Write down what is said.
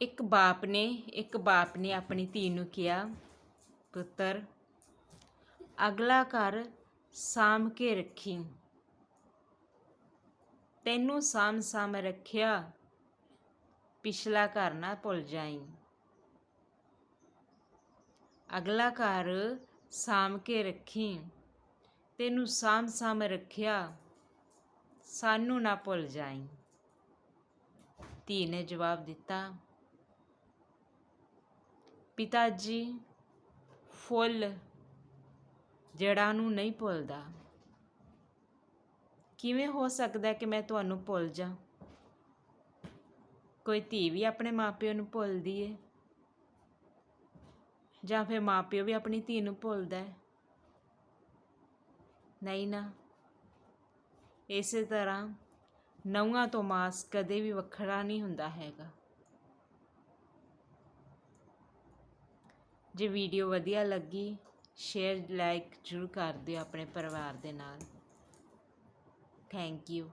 ਇੱਕ ਬਾਪ ਨੇ, ਇੱਕ ਬਾਪ ਨੇ ਆਪਣੀ ਧੀ ਨੂੰ ਕਿਹਾ, ਪੁੱਤਰ, ਅਗਲਾ ਘਰ ਸਾਂਭ ਕੇ ਰੱਖੀ। ਤੈਨੂੰ ਸਾਂਭ ਸਾਂਭ ਰੱਖਿਆ, ਪਿਛਲਾ ਘਰ ਨਾ ਭੁੱਲ ਜਾਈ। ਅਗਲਾ ਘਰ ਸਾਂਭ ਕੇ ਰੱਖੀ। ਤੈਨੂੰ ਸਾਂਭ ਸਾਂਭ ਰੱਖਿਆ, ਸਾਨੂੰ ਨਾ ਭੁੱਲ ਜਾਈ। ਧੀ ਨੇ ਜਵਾਬ ਦਿੱਤਾ ਪਿਤਾ ਜੀ ਫੁੱਲ ਜੜਾਂ ਨੂੰ ਨਹੀਂ ਭੁੱਲਦਾ। ਕਿਵੇਂ ਹੋ ਸਕਦਾ ਕਿ ਮੈਂ ਤੁਹਾਨੂੰ ਭੁੱਲ ਜਾ ਕੋਈ ਧੀ ਵੀ ਆਪਣੇ ਮਾਪਿਓ ਨੂੰ ਭੁੱਲਦੀ ਏ? ਜਾਂ ਫਿਰ ਮਾਪਿਓ ਵੀ ਆਪਣੀ ਧੀ ਨੂੰ ਭੁੱਲਦਾ ਹੈ? ਨਹੀਂ ਨਾ। ਇਸੇ ਤਰ੍ਹਾਂ ਨੌਵਾਂ ਤੋਂ ਮਾਸ ਕਦੇ ਵੀ ਵੱਖਰਾ ਨਹੀਂ ਹੁੰਦਾ ਹੈਗਾ। ਜੇ ਵੀਡੀਓ ਵਧੀਆ ਲੱਗੀ ਸ਼ੇਅਰ ਲਾਈਕ ਜ਼ਰੂਰ ਕਰ ਦਿਓ ਆਪਣੇ ਪਰਿਵਾਰ ਦੇ ਨਾਲ। Thank you